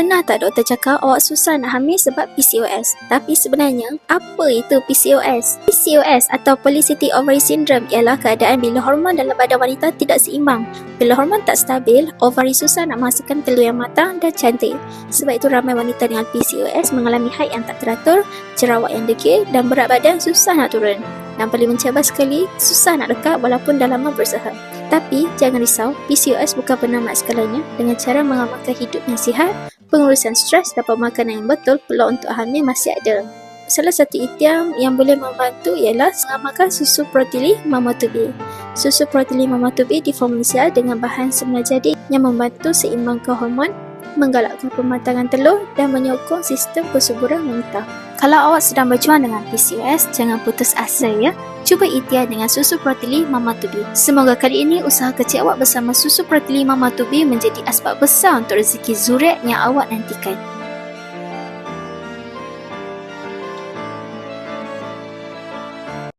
Pernah tak doktor cakap awak susah nak hamil sebab PCOS? Tapi sebenarnya, apa itu PCOS? PCOS atau Polycystic Ovary Syndrome ialah keadaan bila hormon dalam badan wanita tidak seimbang. Bila hormon tak stabil, ovari susah nak menghasilkan telur yang matang dan cantik. Sebab itu ramai wanita dengan PCOS mengalami haid yang tak teratur, jerawat yang degil dan berat badan susah nak turun. Dan paling mencabar sekali, susah nak dekat walaupun dah lama berusaha. Tapi jangan risau, PCOS bukan penamat segalanya. Dengan cara mengamalkan hidup yang sihat, pengurusan stres dan pemakanan yang betul, peluang untuk hamil masih ada. Salah satu ikhtiar yang boleh membantu ialah mengamalkan susu protili Mama 2B. Susu protili Mama 2B diformulasi dengan bahan semula jadi yang membantu seimbangkan hormon, menggalakkan pematangan telur dan menyokong sistem persuburan wanita. Kalau awak sedang berjuang dengan PCOS, jangan putus asa ya. Cuba ikhtiar dengan susu protili Mama 2B. Semoga kali ini usaha kecil awak bersama susu protili Mama 2B menjadi asbab besar untuk rezeki zuriat yang awak nantikan.